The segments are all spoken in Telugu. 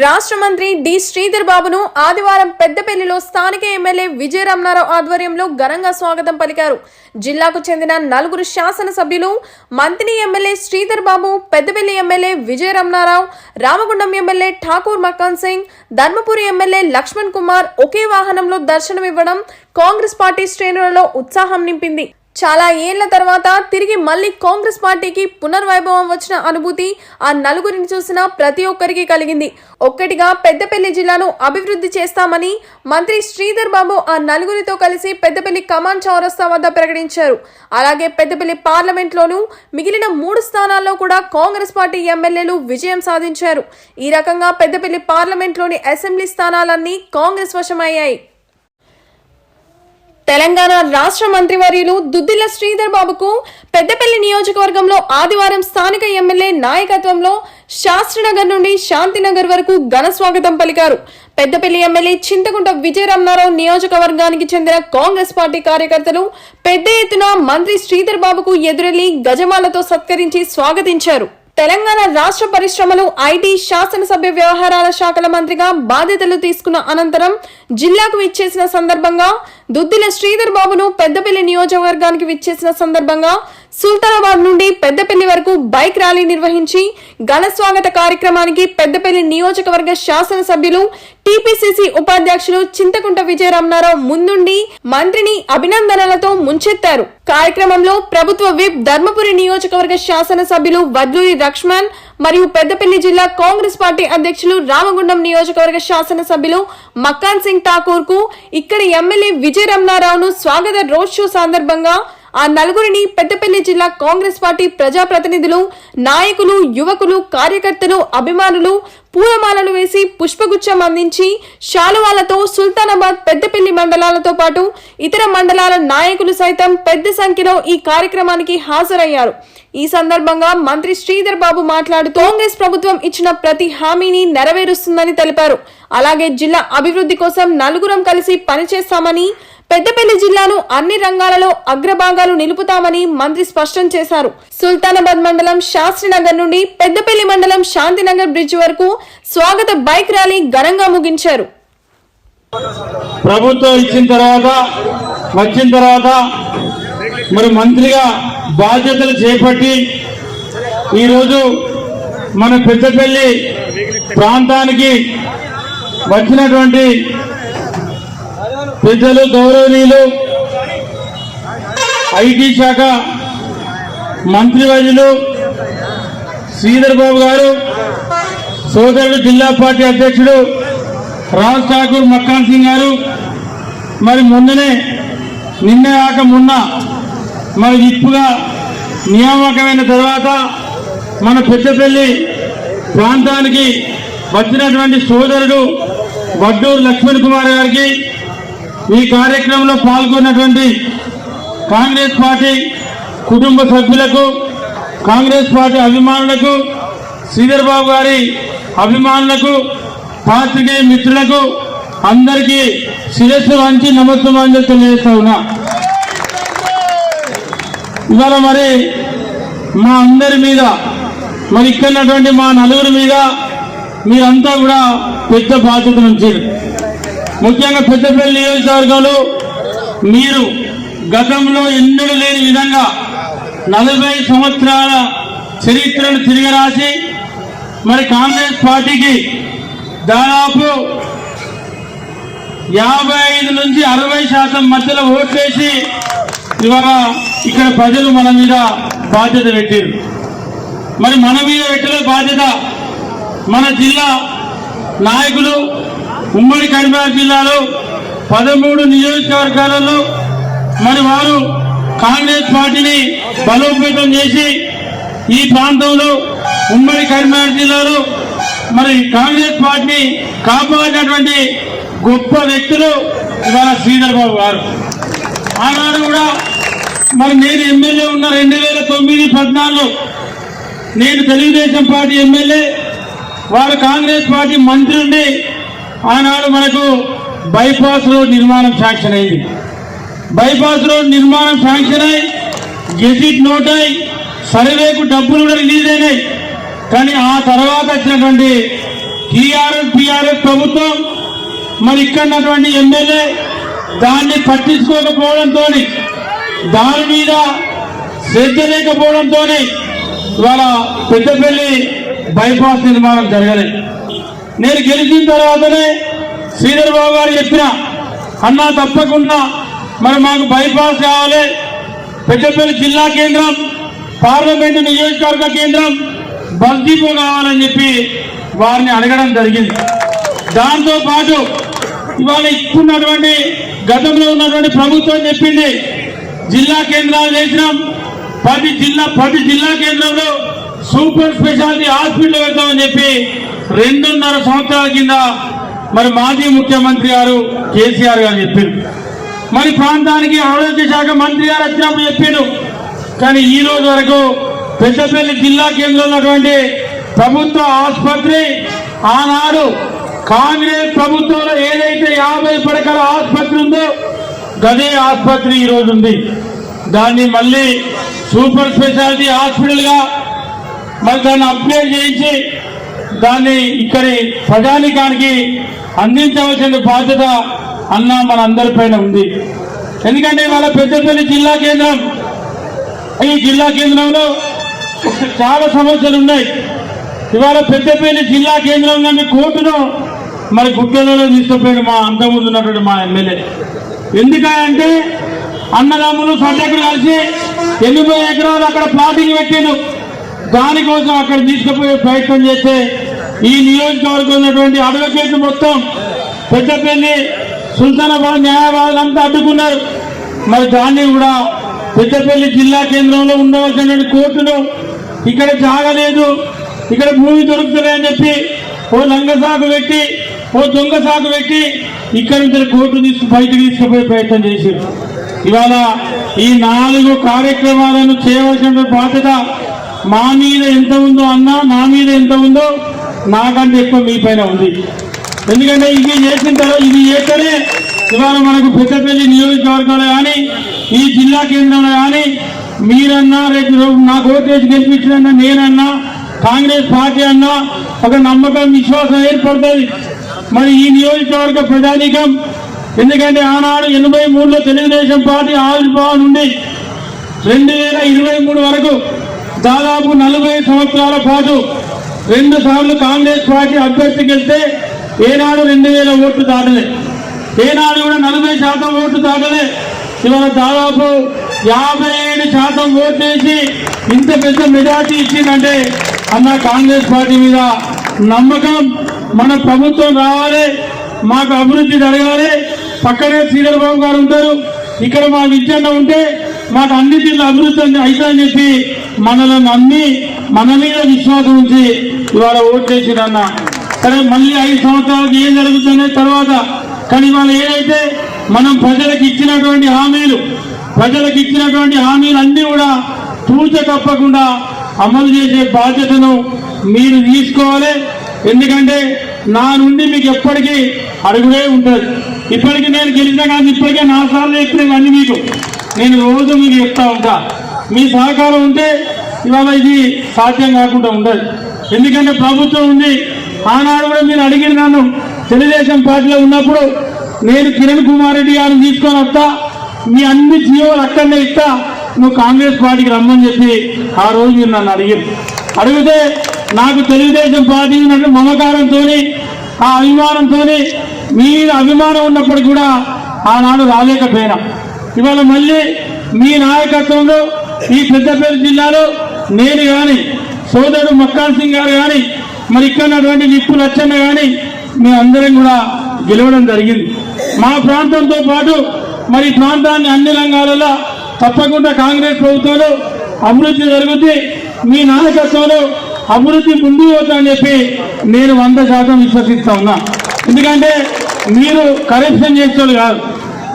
రాష్ట్ర మంత్రి డి శ్రీధర్ బాబును ఆదివారం పెద్దపల్లిలో స్థానిక ఎమ్మెల్యే విజయ రమణారావు ఆధ్వర్యంలో ఘనంగా స్వాగతం పలికారు. జిల్లాకు చెందిన నలుగురు శాసనసభ్యులు మంత్రి MLA Sridhar Babu Peddapalli MLA Vijaya Ramanarao Ramagundam MLA Thakur Makkan Singh Dharmapuri MLA Laxman Kumar ఒకే వాహనంలో దర్శనమివ్వడం కాంగ్రెస్ పార్టీ శ్రేణులలో ఉత్సాహం నింపింది. చాలా ఏళ్ళ తర్వాత తిరిగి మళ్ళీ కాంగ్రెస్ పార్టీకి పునర్వైభవం వచ్చిన అనుభూతి ఆ నలుగురిని చూసిన ప్రతి ఒక్కరికి కలిగింది. ఒక్కటిగా పెద్దపల్లి జిల్లాను అభివృద్ధి చేస్తామని మంత్రి శ్రీధర్ బాబు ఆ నలుగురితో కలిసి పెద్దపల్లి కమాన్ చౌరస్తా వద్ద ప్రకటించారు. అలాగే పెద్దపల్లి పార్లమెంట్లోనూ మిగిలిన మూడు స్థానాల్లో కూడా కాంగ్రెస్ పార్టీ ఎమ్మెల్యేలు విజయం సాధించారు. ఈ రకంగా పెద్దపల్లి పార్లమెంట్లోని అసెంబ్లీ స్థానాలన్నీ కాంగ్రెస్ వశమయ్యాయి. తెలంగాణ రాష్ట్ర మంత్రివర్యులు దుద్దిల్ల శ్రీధర్ బాబుకు పెద్దపల్లి నియోజకవర్గంలో ఆదివారం స్థానిక ఎమ్మెల్యే నాయకత్వంలో శాస్త్రినగర్ నుండి శాంతినగర్ వరకు ఘన స్వాగతం పలికారు. పెద్దపల్లి ఎమ్మెల్యే చింతకుంట విజయరామనారావు నియోజకవర్గానికి చెందిన కాంగ్రెస్ పార్టీ కార్యకర్తలు పెద్ద ఎత్తున మంత్రి శ్రీధర్ బాబుకు ఎదురెళ్ళి గజమాలతో సత్కరించి స్వాగతించారు. తెలంగాణ రాష్ట్ర పరిశ్రమలు ఐటీ శాసనసభ్య వ్యవహారాల శాఖల మంత్రిగా బాధ్యతలు తీసుకున్న అనంతరం జిల్లాకు విచ్చేసిన సందర్భంగా దుద్దిల శ్రీధర్ బాబును పెద్దపల్లి నియోజకవర్గానికి విచ్చేసిన సందర్భంగా సుల్తానాబాద్ నుండి పెద్దపల్లి వరకు బైక్ ర్యాలీ నిర్వహించి ఘన స్వాగత కార్యక్రమానికి పెద్దపల్లి నియోజకవర్గ శాసనసభ్యులు టీపీసీసీ ఉపాధ్యక్షులు చింతకుంట విజయరామనారావు ముందుండి మంత్రిని అభినందనలతో ముంచెత్తారు. కార్యక్రమంలో ప్రభుత్వ విప్ ధర్మపురి నియోజకవర్గ శాసనసభ్యులు వద్లూరి లక్ష్మణ్ మరియు పెద్దపల్లి జిల్లా కాంగ్రెస్ పార్టీ అధ్యక్షులు రామగుండం నియోజకవర్గ శాసనసభ్యులు మక్కాన్ సింగ్ ఠాకూర్కు ఇక్కడి ఎమ్మెల్యే విజయ రమణారావును స్వాగత రోడ్ షో సందర్భంగా ఆ నలుగురిని పెద్దపల్లి జిల్లా కాంగ్రెస్ పార్టీ ప్రజాప్రతినిధులు నాయకులు యువకులు కార్యకర్తలు అభిమానులు పూలమాలలు వేసి పుష్పగుచ్చం అందించి శాలువాలతో సుల్తానాబాద్ పెద్దపల్లి మండలాలతో పాటు ఇతర మండలాల నాయకులు సైతం పెద్ద సంఖ్యలో ఈ కార్యక్రమానికి హాజరయ్యారు. ఈ సందర్భంగా మంత్రి శ్రీధర్ బాబు మాట్లాడుతూ కాంగ్రెస్ ప్రభుత్వం ఇచ్చిన ప్రతి హామీని నెరవేరుస్తుందని తెలిపారు. అలాగే జిల్లా అభివృద్ధి కోసం నలుగురం కలిసి పనిచేస్తామని పెద్దపల్లి జిల్లాను అన్ని రంగాలలో అగ్రభాగాలు నిలుపుతామని మంత్రి స్పష్టం చేశారు. సుల్తానాబాద్ మండలం శాస్త్రినగర్ నుండి పెద్దపల్లి మండలం శాంతినగర్ బ్రిడ్జ్ వరకు స్వాగత బైక్ ర్యాలీ ఘనంగా ముగించారు. ప్రభుత్వం ఇచ్చిన తర్వాత వచ్చిన తర్వాత మరి మంత్రిగా బాధ్యతలు చేపట్టి ఈరోజు మన పెద్దపల్లి ప్రాంతానికి వచ్చినటువంటి పెద్దలు గౌరవనీయులు ఐటీ శాఖ మంత్రివర్యులు శ్రీధర్ బాబు గారు సోదరుడు జిల్లా పార్టీ అధ్యక్షుడు రాజ్ ఠాకూర్ మక్కాన్ సింగ్ గారు మరి ముందునే నిన్న కాక మొన్న మరి ఇప్పుగా నియామకమైన తర్వాత మన పెద్దపల్లి ప్రాంతానికి వచ్చినటువంటి సోదరుడు వడ్డూరు లక్ష్మణ్ కుమార్ గారికి ఈ కార్యక్రమంలో పాల్గొన్నటువంటి కాంగ్రెస్ పార్టీ కుటుంబ సభ్యులకు కాంగ్రెస్ పార్టీ అభిమానులకు శ్రీధర్ బాబు గారి అభిమానులకు పాత్రికేయ మిత్రులకు అందరికీ శిరస్సు వంచి నమస్కారం తెలియజేస్తా ఉన్నా. ఇవాళ మరి మా అందరి మీద మరి ఇక్కడ ఉన్నటువంటి మా నలుగురి మీద మీరంతా కూడా పెద్ద బాధ్యత నుంచి ముఖ్యంగా పెద్దపల్లి నియోజకవర్గంలో మీరు గతంలో ఎన్నడూ లేని విధంగా నలభై సంవత్సరాల చరిత్రను తిరిగి రాసి మరి కాంగ్రెస్ పార్టీకి దాదాపు యాభై ఐదు నుంచి అరవై శాతం మధ్యలో ఓట్లేసి ఇవాళ ఇక్కడ ప్రజలు మన మీద బాధ్యత పెట్టారు. మరి మన మీద పెట్టిన బాధ్యత మన జిల్లా నాయకులు ఉమ్మడి కరీంనగర్ జిల్లాలో పదమూడు నియోజకవర్గాలలో మరి వారు కాంగ్రెస్ పార్టీని బలోపేతం చేసి ఈ ప్రాంతంలో ఉమ్మడి కరీంనగర్ జిల్లాలో మరి కాంగ్రెస్ పార్టీ కాపాడినటువంటి గొప్ప వ్యక్తులు ఇవాళ శ్రీధర్ బాబు గారు. ఆనాడు కూడా మరి నేను ఎమ్మెల్యే ఉన్న రెండు వేల తొమ్మిది పద్నాలుగు నేను తెలుగుదేశం పార్టీ ఎమ్మెల్యే వారు కాంగ్రెస్ పార్టీ మంత్రి ఉండి ఆనాడు మనకు బైపాస్ రోడ్ నిర్మాణం శాంక్షన్ అయింది. బైపాస్ రోడ్ నిర్మాణం శాంక్షన్ అయి గెజిట్ నోట్ అయి సర్వేకు డబ్బులు కూడా రిలీజ్ అయినాయి. కానీ ఆ తర్వాత వచ్చినటువంటి టీఆర్ఎస్ పిఆర్ఎఫ్ ప్రభుత్వం మరి ఇక్కడ ఎమ్మెల్యే దాన్ని పట్టించుకోకపోవడంతో దాని మీద శ్రద్ధ లేకపోవడంతో ఇవాళ పెద్దపల్లి బైపాస్ నిర్మాణం జరగలేదు. నేను గెలిచిన తర్వాతనే శ్రీధర్ బాబు గారు చెప్పిన అన్నా తప్పకుండా మరి మాకు బైపాస్ కావాలి. పెద్దపల్లి జిల్లా కేంద్రం పార్లమెంటు నియోజకవర్గ కేంద్రం బస్ డిపో కావాలని చెప్పి వారిని అడగడం జరిగింది. దాంతో పాటు ఇవాళ ఇప్పుడున్నటువంటి గతంలో ఉన్నటువంటి ప్రభుత్వం చెప్పింది జిల్లా కేంద్రాలు చేసినాం పది జిల్లా పది జిల్లా కేంద్రంలో సూపర్ స్పెషాలిటీ హాస్పిటల్ పెడతామని చెప్పి రెండున్నర సంవత్సరాల కింద మరి మాజీ ముఖ్యమంత్రి గారు కేసీఆర్ గారు చెప్పారు మరి ప్రాంతానికి ఆరోగ్య శాఖ మంత్రి గారు వచ్చినప్పుడు చెప్పారు కానీ ఈ రోజు వరకు పెద్దపల్లి జిల్లా కేంద్రంలో ఉన్నటువంటి ప్రభుత్వ ఆసుపత్రి ఆనాడు కాంగ్రెస్ ప్రభుత్వంలో ఏదైతే యాభై పడకల ఆసుపత్రి ఉందో గదే ఆసుపత్రి ఈ రోజు ఉంది. దాన్ని మళ్ళీ సూపర్ స్పెషాలిటీ హాస్పిటల్గా మళ్ళీ మరి దాన్ని అప్గ్రేడ్ చేయించి దాన్ని ఇక్కడి ప్రజానికానికి అందించవలసిన బాధ్యత అన్న మనందరిపైన ఉంది. ఎందుకంటే వాళ్ళ పెద్దపల్లి జిల్లా కేంద్రం ఈ జిల్లా కేంద్రంలో చాలా సమస్యలు ఉన్నాయి. ఇవాళ పెద్దపల్లి జిల్లా కేంద్రంలోని కోర్టును మరి గుట్టెలలో తీసుకుపోయాడు మా అంతకుముందు ఉన్నటువంటి మా ఎమ్మెల్యే. ఎందుకంటే అన్నదమ్ములు సడ్డకులు కలిసి ఎనభై ఎకరాలు అక్కడ ప్లాటింగ్ పెట్టాడు. దానికోసం అక్కడ తీసుకుపోయే ప్రయత్నం చేస్తే ఈ నియోజకవర్గం ఉన్నటువంటి అడ్వకేట్లు మొత్తం పెద్దపల్లి సుల్తానాబాద్ న్యాయవాదులు అంతా అడ్డుకున్నారు. మరి దాన్ని కూడా పెద్దపల్లి జిల్లా కేంద్రంలో ఉండవలసినటువంటి కోర్టును ఇక్కడ జాగలేదు. ఇక్కడ భూమి దొరుకుతుంది అని చెప్పి ఓ లంగ సాగు పెట్టి ఓ దొంగ సాగు పెట్టి ఇక్కడ నుంచి కోర్టు తీసుకు బయటకు తీసుకుపోయే ప్రయత్నం చేశారు. ఇవాళ ఈ నాలుగు కార్యక్రమాలను చేయవలసిన బాధ్యత మా మీద ఎంత ఉందో అన్నా నా మీద ఎంత ఉందో నాకంటే ఎక్కువ మీ పైన ఉంది. ఎందుకంటే ఇది చేసిన తర్వాత ఇది చేస్తేనే ఇవాళ మనకు పెద్దపల్లి నియోజకవర్గంలో కానీ ఈ జిల్లా కేంద్రంలో కానీ మీరన్నా రేపు నాకు ఓటేసి గెలిపించిన నేనన్నా కాంగ్రెస్ పార్టీ అన్నా ఒక నమ్మకం విశ్వాసం ఏర్పడుతుంది. మరి ఈ నియోజకవర్గ ప్రజానీకం ఎందుకంటే ఆనాడు ఎనభై మూడులో తెలుగుదేశం పార్టీ ఆవిర్భావం నుండి రెండు వేల ఇరవై మూడు వరకు దాదాపు నలభై సంవత్సరాల పాటు రెండు సార్లు కాంగ్రెస్ పార్టీ అభ్యర్థికి వెళ్తే ఏనాడు రెండు వేల ఓట్లు దాటలేదు. ఏనాడు కూడా నలభై శాతం ఓట్లు తాగలే. ఇవాళ దాదాపు యాభై ఏడు శాతం ఓట్లు వేసి ఇంత పెద్ద మెజార్టీ ఇచ్చిందంటే అన్న కాంగ్రెస్ పార్టీ మీద నమ్మకం మన ప్రభుత్వం రావాలి మాకు అభివృద్ధి జరగాలి. పక్కనే శ్రీధర్ బాబు గారు ఉంటారు. ఇక్కడ మా విద్యన్న ఉంటే మాకు అన్ని తీర్ల అభివృద్ధి అవుతుందని చెప్పి మనల్ని నమ్మి మన మీద విశ్వాసం ఉంచి ఇవాళ ఓట్లేసిరన్న సరే మళ్ళీ ఐదు సంవత్సరాలకు ఏం జరుగుతుంది తర్వాత కానీ ఇవాళ ఏదైతే మనం ప్రజలకు ఇచ్చినటువంటి హామీలు ప్రజలకు ఇచ్చినటువంటి హామీలు అన్నీ కూడా తూచ తప్పకుండా అమలు చేసే బాధ్యతను మీరు తీసుకోవాలి. ఎందుకంటే నా నుండి మీకు ఎప్పటికీ అడుగుడే ఉంటుంది ఇప్పటికీ నేను గెలిచిన కానీ ఇప్పటికే నా సార్లు చెప్పినవన్నీ మీకు. నేను రోజు మీకు చెప్తా ఉంటా. మీ సహకారం ఉంటే ఇవాళ ఇది సాధ్యం కాకుండా ఉండదు. ఎందుకంటే ప్రభుత్వం ఉంది. ఆనాడు కూడా మీరు అడిగిన నన్ను తెలుగుదేశం పార్టీలో ఉన్నప్పుడు నేను కిరణ్ కుమార్ రెడ్డి గారిని తీసుకొని వస్తా మీ అన్ని జీవోలు అక్కడనే ఇస్తా నువ్వు కాంగ్రెస్ పార్టీకి రమ్మని చెప్పి ఆ రోజు మీరు నన్ను అడిగారు అడిగితే నాకు తెలుగుదేశం పార్టీ ఉన్నట్టు మమకారంతో ఆ అభిమానంతో మీ మీద అభిమానం ఉన్నప్పుడు కూడా ఆనాడు రాలేకపోయినా. ఇవాళ మళ్ళీ మీ నాయకత్వంలో ఈ పెద్దపల్లి జిల్లాలో నేను కానీ సోదరుడు మక్కాన్ సింగ్ గారు కానీ మరి ఇక్కడ ఉన్నటువంటి నిప్పు లచ్చన్న కానీ మేమందరం కూడా గెలవడం జరిగింది. మా ప్రాంతంతో పాటు మరి ప్రాంతాన్ని అన్ని రంగాలలో తప్పకుండా కాంగ్రెస్ ప్రభుత్వంలో అభివృద్ధి జరుగుతుంది మీ నాయకత్వంలో అభివృద్ధి ముందు పోతుందని చెప్పి నేను వంద శాతం విశ్వసిస్తా ఉన్నా. ఎందుకంటే మీరు కరప్షన్ చేసేవాళ్ళు కాదు.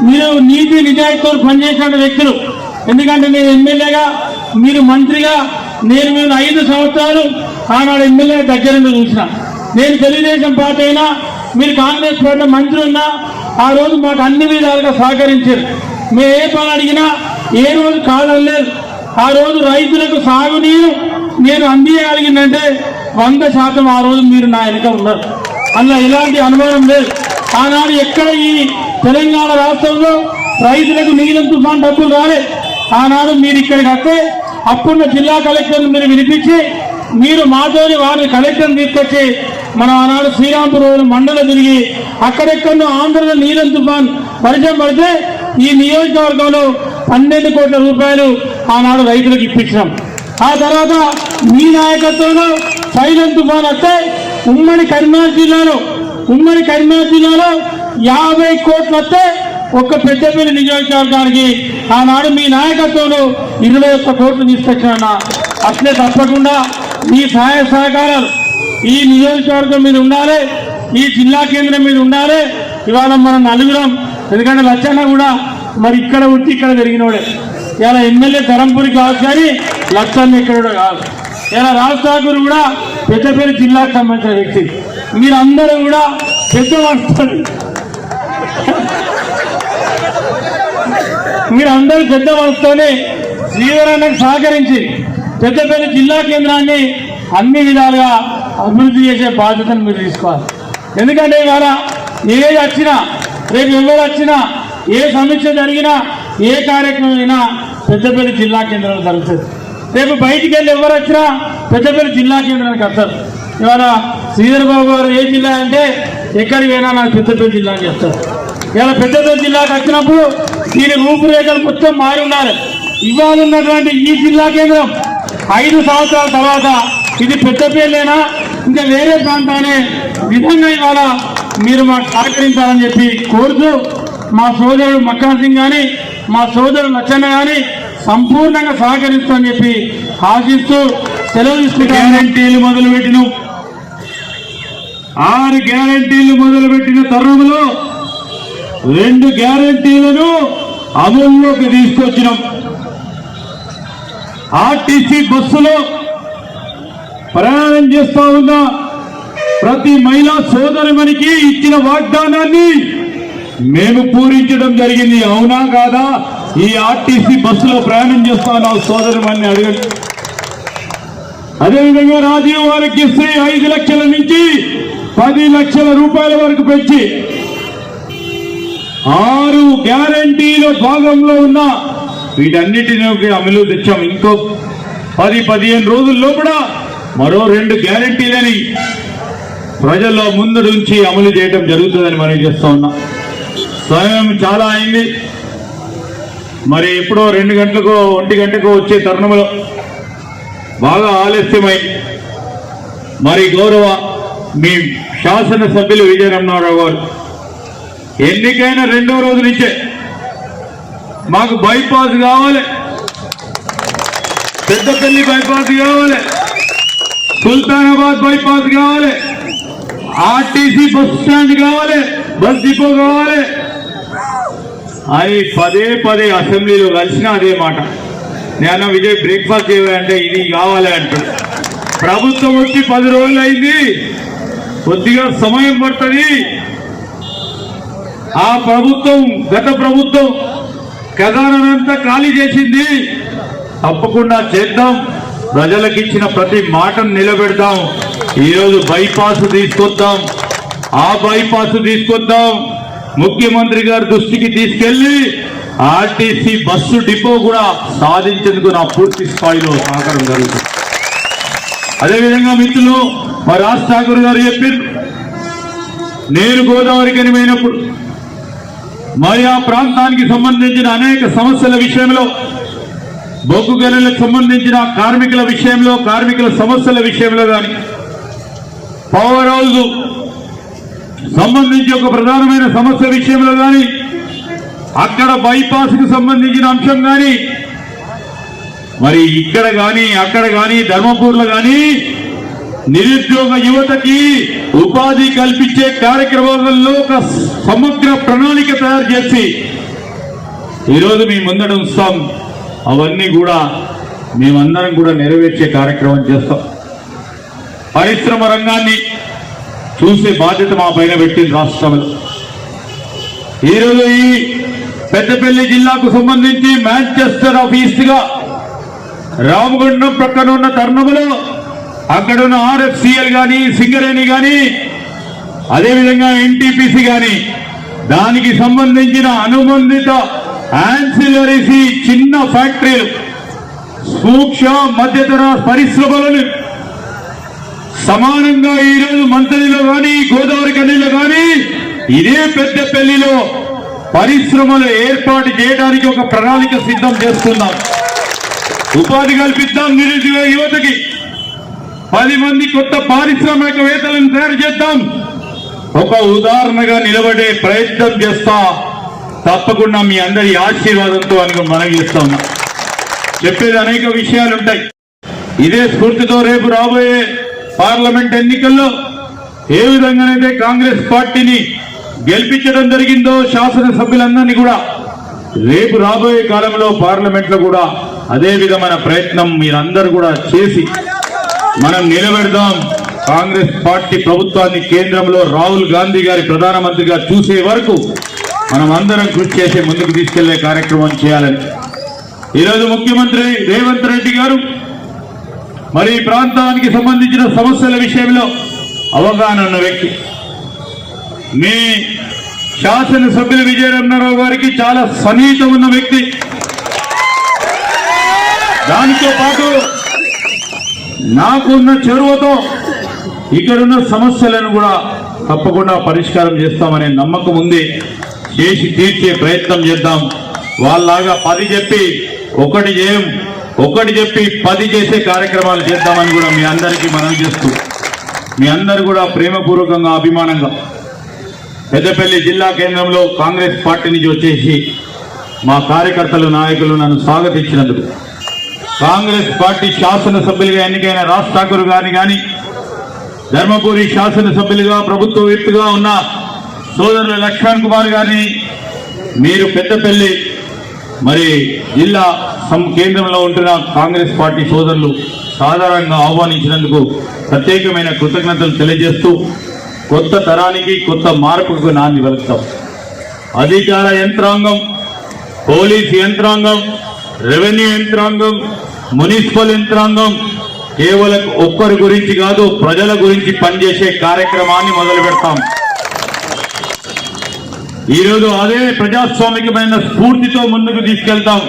మీరు నీతి నిజాయితీతో పనిచేసిన వ్యక్తులు. ఎందుకంటే నేను ఎమ్మెల్యేగా మీరు మంత్రిగా నేను మీరు ఐదు సంవత్సరాలు ఆనాడు ఎమ్మెల్యే దగ్గర చూసిన. నేను తెలుగుదేశం పార్టీ అయినా మీరు కాంగ్రెస్ పార్టీ మంత్రి ఉన్నా ఆ రోజు మాకు అన్ని విధాలుగా సహకరించారు. మేము ఏ పని అడిగినా ఏ రోజు కాలం లేదు. ఆ రోజు రైతులకు సాగునీరు నేను అందియగలిగిందంటే వంద శాతం ఆ రోజు మీరు నా వెనుక ఉన్నారు. అందులో ఎలాంటి అనుమానం లేదు. ఆనాడు ఎక్కడ ఈ తెలంగాణ రాష్ట్రంలో రైతులకు నీలం తుఫాన్ డబ్బులు రాలే. ఆనాడు మీరు ఇక్కడికి వస్తే అప్పుడున్న జిల్లా కలెక్టర్ని మీరు వినిపించి మీరు మాతోని వారిని కలెక్టర్ని తీసుకొచ్చి మనం ఆనాడు శ్రీరాంపురం మండలం తిరిగి అక్కడెక్కడో ఆంధ్రలో నీలం తుఫాన్ పరిచయం పడితే ఈ నియోజకవర్గంలో పన్నెండు కోట్ల రూపాయలు ఆనాడు రైతులకు ఇప్పించినాం. ఆ తర్వాత మీ నాయకత్వంలో సైలం తుఫాన్ వస్తే ఉమ్మడి కరీంనగర్ జిల్లాలో ఉమ్మడి కరీంనగర్ జిల్లాలో యాభై కోట్లు వస్తే ఒక్క పెద్దపల్లి నియోజకవర్గానికి ఆనాడు మీ నాయకత్వంలో ఇరవై ఒక్క కోట్లు తీసుకొచ్చాన అట్లే తప్పకుండా మీ సహాయ సహకారాలు ఈ నియోజకవర్గం మీద ఉండాలి ఈ జిల్లా కేంద్రం మీద ఉండాలి. ఇవాళ మనం నలుగురం ఎందుకంటే లచ్చన్న కూడా మరి ఇక్కడ ఉట్టి ఇక్కడ పెరిగినోడే ఇలా ఎమ్మెల్యే ధరంపూరి కావచ్చు కానీ లచ్చన్న ఇక్కడ కూడా కాదు. ఇలా రాజ్ ఠాకూర్ కూడా పెద్దపల్లి జిల్లాకు సంబంధించిన వ్యక్తి. మీరందరూ కూడా పెద్ద మనుషులు మీరందరూ పెద్ద మనసుతోనే శ్రీధరన్నకు సహకరించి పెద్దపల్లి జిల్లా కేంద్రాన్ని అన్ని విధాలుగా అభివృద్ధి చేసే బాధ్యతను మీరు తీసుకోవాలి. ఎందుకంటే ఇవాళ ఏది వచ్చినా రేపు ఎవరు వచ్చినా ఏ సమీక్ష జరిగినా ఏ కార్యక్రమం అయినా పెద్దపల్లి జిల్లా కేంద్రంలో జరుగుతుంది. రేపు బయటికి వెళ్ళి ఎవరు వచ్చినా పెద్దపల్లి జిల్లా కేంద్రానికి వస్తారు. ఇవాళ శ్రీధర్ బాబు గారు ఏ జిల్లా అంటే ఎక్కడికి పోయినా నాకు పెద్దపల్లి జిల్లా అని చెప్తారు. ఇవాళ పెద్దపల్లి జిల్లాకి వచ్చినప్పుడు దీని రూపురేఖలు మొత్తం మారి ఉన్నారు ఇవాళ ఉన్నటువంటి ఈ జిల్లా కేంద్రం ఐదు సంవత్సరాల తర్వాత ఇది పెద్దపల్లేనా ఇంకా వేరే ప్రాంతానే విధంగా ఇవాళ మీరు మాకు సహకరించాలని చెప్పి కోరుతూ మా సోదరుడు మక్కాన్ సింగ్ కానీ మా సోదరుడు లచ్చన్న కానీ సంపూర్ణంగా సహకరిస్తామని చెప్పి ఆశిస్తూ సెలవు తీసుకుంటే గ్యారంటీలు మొదలుపెట్టిన. ఆరు గ్యారంటీలు మొదలుపెట్టిన తరుణంలో రెండు గ్యారంటీలను అమల్లోకి తీసుకొచ్చినాం. ఆర్టీసీ బస్సులో ప్రయాణం చేస్తా ఉన్న ప్రతి మహిళా సోదరుమనికి ఇచ్చిన వాగ్దానాన్ని మేము పూరించడం జరిగింది. అవునా కాదా? ఈ ఆర్టీసీ బస్సులో ప్రయాణం చేస్తా ఉన్న సోదరుమని అడగండి. అదేవిధంగా రాజీవ్ వారికి శ్రీ ఐదు లక్షల నుంచి పది లక్షల రూపాయల వరకు పెంచి ఆరు గ్యారంటీలో భాగంలో ఉన్న వీటన్నిటిని అమలు తెచ్చాం. ఇంకో పది పదిహేను రోజుల్లో కూడా మరో రెండు గ్యారంటీలని ప్రజల్లో ముందు నుంచి అమలు చేయడం జరుగుతుందని మనం చేస్తూ ఉన్నాం. సమయం చాలా అయింది. మరి ఎప్పుడో రెండు గంటలకు ఒంటి గంటకు వచ్చే తరుణంలో బాగా ఆలస్యమై మరి గౌరవ మీ శాసనసభ్యులు విజయరమణారావు గారు ఎన్నికైన రెండో రోజు నుంచే మాకు బైపాస్ కావాలి. పెద్దపల్లి బైపాస్ కావాలి. సుల్తానాబాద్ బైపాస్ కావాలి. ఆర్టీసీ బస్ స్టాండ్ కావాలి. బస్ డిపో కావాలి. అది పదే పదే అసెంబ్లీలో కలిసిన అదే మాట. నేను విజయ్ బ్రేక్ఫాస్ట్ చేయాలంటే ఇది కావాలి అంటాడు ప్రభుత్వం వచ్చి పది రోజులు అయింది. కొద్దిగా సమయం పడుతుంది. ఆ ప్రభుత్వం గత ప్రభుత్వం ఖజానంతా ఖాళీ చేసింది. తప్పకుండా చేద్దాం. ప్రజలకు ఇచ్చిన ప్రతి మాటను నిలబెడతాం. ఈరోజు బైపాస్ తీసుకొద్దాం. ఆ బైపాస్ తీసుకొద్దాం. ముఖ్యమంత్రి గారి దృష్టికి తీసుకెళ్ళి ఆర్టీసీ బస్సు డిపో కూడా సాధించేందుకు నా పూర్తి స్థాయిలో సహకారం జరుగుతుంది. అదేవిధంగా మిత్రులు మా రాజ్ ఠాకూర్ గారు చెప్పారు నేను గోదావరి కనిపోయినప్పుడు మరి ఆ ప్రాంతానికి సంబంధించిన అనేక సమస్యల విషయంలో బొగ్గు గనులకు సంబంధించిన కార్మికుల విషయంలో కార్మికుల సమస్యల విషయంలో కానీ పవర్ హౌస్ సంబంధించి ఒక ప్రధానమైన సమస్య విషయంలో కానీ అక్కడ బైపాస్కు సంబంధించిన అంశం కానీ మరి ఇక్కడ కానీ అక్కడ కానీ ధర్మపూర్లో కానీ నిరుద్యోగ యువతకి ఉపాధి కల్పించే కార్యక్రమాలలో ఒక సమగ్ర ప్రణాళిక తయారు చేసి ఈరోజు మీ ముందడు ఉంచుతాం. అవన్నీ కూడా మేమందరం కూడా నెరవేర్చే కార్యక్రమం చేస్తాం. పరిశ్రమ రంగాన్ని చూసే బాధ్యత మా పైన పెట్టింది రాష్ట్రంలో. ఈరోజు ఈ పెద్దపల్లి జిల్లాకు సంబంధించి మాంచెస్టర్ ఆఫ్ ఈస్ట్ రామగుండం ప్రక్కన ఉన్న తరుణములో అక్కడ ఉన్న ఆర్ఎఫ్సిఎల్ కానీ సింగరేణి కానీ అదేవిధంగా ఎన్టీపీసీ కానీ దానికి సంబంధించిన అనుబంధిత యాన్సిలరీసీ చిన్న ఫ్యాక్టరీలు సూక్ష్మ మధ్యతర పరిశ్రమలను సమానంగా ఈ రోజు మంత్రిలో కానీ గోదావరి కన్నీలో కానీ ఇదే పెద్ద పెళ్ళిలో పరిశ్రమలు ఏర్పాటు చేయడానికి ఒక ప్రణాళిక సిద్ధం చేస్తున్నాం ఉపాధి కల్పిద్దాం నిరుద్యోగ యువతకి. పది మంది కొత్త పారిశ్రామికవేత్తలను తయారు చేద్దాం. ఒక ఉదాహరణగా నిలబడే ప్రయత్నం చేస్తా తప్పకుండా మీ అందరి ఆశీర్వాదంతో అని మనం చేస్తా ఉన్నా. చెప్పేది అనేక విషయాలు ఉంటాయి. ఇదే స్ఫూర్తితో రేపు రాబోయే పార్లమెంట్ ఎన్నికల్లో ఏ విధంగానైతే కాంగ్రెస్ పార్టీని గెలిపించడం జరిగిందో శాసనసభ్యులందరినీ కూడా రేపు రాబోయే కాలంలో పార్లమెంట్లో కూడా అదే విధమైన ప్రయత్నం మీరందరూ కూడా చేసి మనం నిలబెడదాం. కాంగ్రెస్ పార్టీ ప్రభుత్వాన్ని కేంద్రంలో రాహుల్ గాంధీ గారి ప్రధానమంత్రిగా చూసే వరకు మనం అందరం కృషి చేసి ముందుకు తీసుకెళ్ళే కార్యక్రమం చేయాలని. ఈరోజు ముఖ్యమంత్రి రేవంత్ రెడ్డి గారు మరి ఈ ప్రాంతానికి సంబంధించిన సమస్యల విషయంలో అవగాహన ఉన్న వ్యక్తి. మీ శాసనసభ్యులు విజయరమణారావు గారికి చాలా సన్నిహితం ఉన్న వ్యక్తి. దానితో పాటు నాకున్న చెరువుతో ఇక్కడున్న సమస్యలను కూడా తప్పకుండా పరిష్కారం చేస్తామనే నమ్మకం ఉంది. చేసి తీర్చే ప్రయత్నం చేద్దాం. వాళ్ళలాగా పది చెప్పి ఒకటి చేయం. ఒకటి చెప్పి పది చేసే కార్యక్రమాలు చేద్దామని కూడా మీ అందరికీ మనం చేస్తూ మీ అందరు కూడా ప్రేమపూర్వకంగా అభిమానంగా పెద్దపల్లి జిల్లా కేంద్రంలో కాంగ్రెస్ పార్టీ నుంచి వచ్చేసి మా కార్యకర్తలు నాయకులు నన్ను స్వాగతించినందుకు. కాంగ్రెస్ పార్టీ శాసనసభ్యులుగా ఎన్నికైన రాజ్ ఠాకూర్ గారిని కానీ ధర్మపురి శాసనసభ్యులుగా ప్రభుత్వ వ్యక్తిగా ఉన్న సోదరులు లక్ష్మణ్ కుమార్ గారిని మీరు పెద్దపల్లి మరి జిల్లా సం- కేంద్రంలో ఉంటున్న కాంగ్రెస్ పార్టీ సోదరులు సాధారణంగా ఆహ్వానించినందుకు ప్రత్యేకమైన కృతజ్ఞతలు తెలియజేస్తూ కొత్త తరానికి కొత్త మార్పుకు నాంది వెలుస్తాం అధికార యంత్రాంగం పోలీస్ యంత్రాంగం రెవెన్యూ యంత్రాంగం మున్సిపల్ యంత్రాంగం కేవలం ఒక్కరి గురించి కాదు ప్రజల గురించి పనిచేసే కార్యక్రమాన్ని మొదలు పెడతాం ఈరోజు అదే ప్రజాస్వామికమైన స్ఫూర్తితో ముందుకు తీసుకెళ్తాం.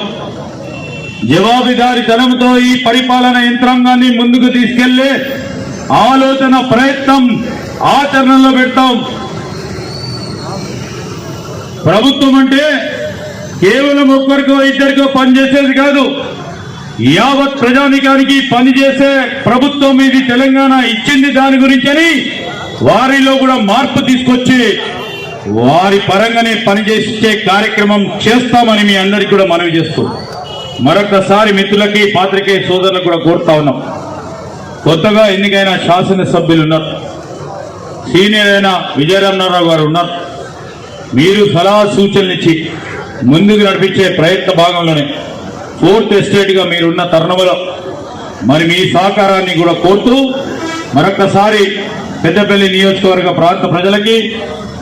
జవాబుదారితనంతో ఈ పరిపాలన యంత్రాంగాన్ని ముందుకు తీసుకెళ్ళే ఆలోచన ప్రయత్నం ఆచరణలో పెడతాం. ప్రభుత్వం అంటే కేవలం ఒక్కరికో ఇద్దరికో పనిచేసేది కాదు. యావత్ ప్రజానికానికి పనిచేసే ప్రభుత్వం ఇది తెలంగాణ ఇచ్చింది దాని గురించని వారిలో కూడా మార్పు తీసుకొచ్చి వారి పరంగానే పనిచేసే కార్యక్రమం చేస్తామని మీ అందరికి కూడా మనవి చేస్తూ మరొకసారి మిత్రులకి పాత్రికేయ సోదరులకు కూడా కోరుతా ఉన్నాం. కొత్తగా ఎన్నికైన శాసనసభ్యులు ఉన్నారు. సీనియర్ అయిన విజయరామరావు గారు ఉన్నారు. మీరు సలహా సూచనలు ఇచ్చి ముందుకు నడిపించే ప్రయత్న భాగంలోనే ఫోర్త్ ఎస్టేట్గా మీరున్న తరుణంలో మరి మీ సహకారాన్ని కూడా కోరుతూ మరొకసారి పెద్దపల్లి నియోజకవర్గ ప్రాంత ప్రజలకి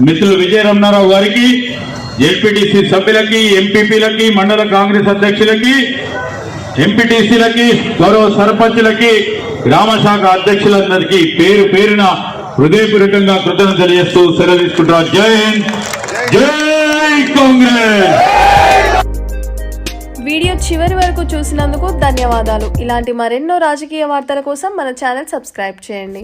మిత్రులు విజయరమణారావు గారికి జెడ్పీటీసీ సభ్యులకి ఎంపీపీలకి మండల కాంగ్రెస్ అధ్యక్షులకి ఎంపీటీసీలకి గౌరవ సర్పంచులకి గ్రామ శాఖ అధ్యక్షులందరికీ పేరు పేరున హృదయపూర్వకంగా కృతజ్ఞత తెలియజేస్తూ సెలవు తీసుకుంటా జై హింద్ జై కాంగ్రెస్! వీడియో చివరి వరకు చూసినందుకు ధన్యవాదాలు. ఇలాంటి మరెన్నో రాజకీయ వార్తల కోసం మన ఛానల్ సబ్స్క్రైబ్ చేయండి.